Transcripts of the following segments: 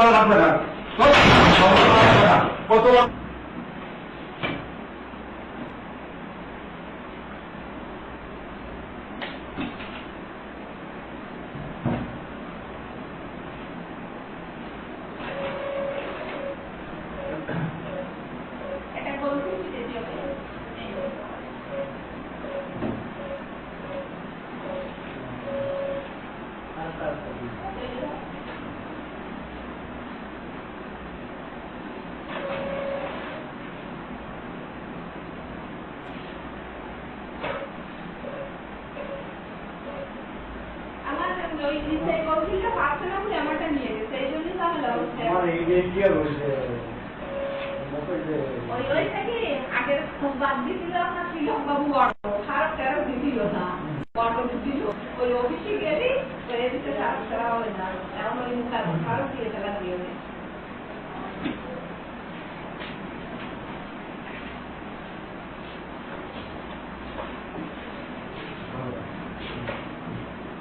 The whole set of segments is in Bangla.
ভালো লাগবে না কত এটা বলছি দিতে হবে আমার ওই নিচে কৌশলটা পাচ্ছে না বলে আমারটা নিয়ে গেছে এই জন্যই ঝামেলা হচ্ছে আমার এই যে কি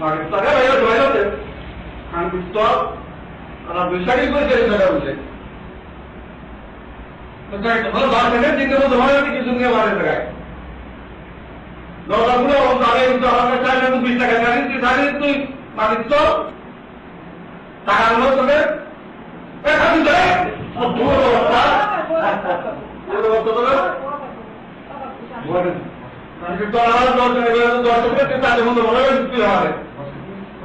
কি জন্য ওটা কি কোনো কত ভালো লাগবে না কত নাও যেতে পারতো আমাদের বড় ব্যক্তি কিছু টাকা তোকে। মাগে মাগে আমি ব্যবসা করে করব না মাগে ব্যবসা তো সেখানে তোদের বিয়েটা করতে হবে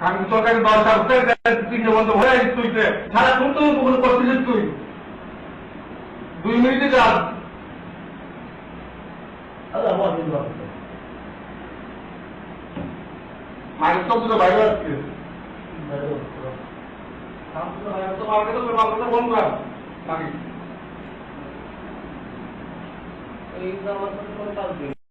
আমি বল কর মাথা বন্ধ দাদা আমি তোকে দশ তিনটে বন্ধ হয়ে আছিস তুই। সারা তুই তো কোনো করতেছিস তুই। দুই মিনিটে যা। দাদা বড় বড় মায়ের তো দুটো বাইরে আসছে এই আমার কোনো কাজ নেই।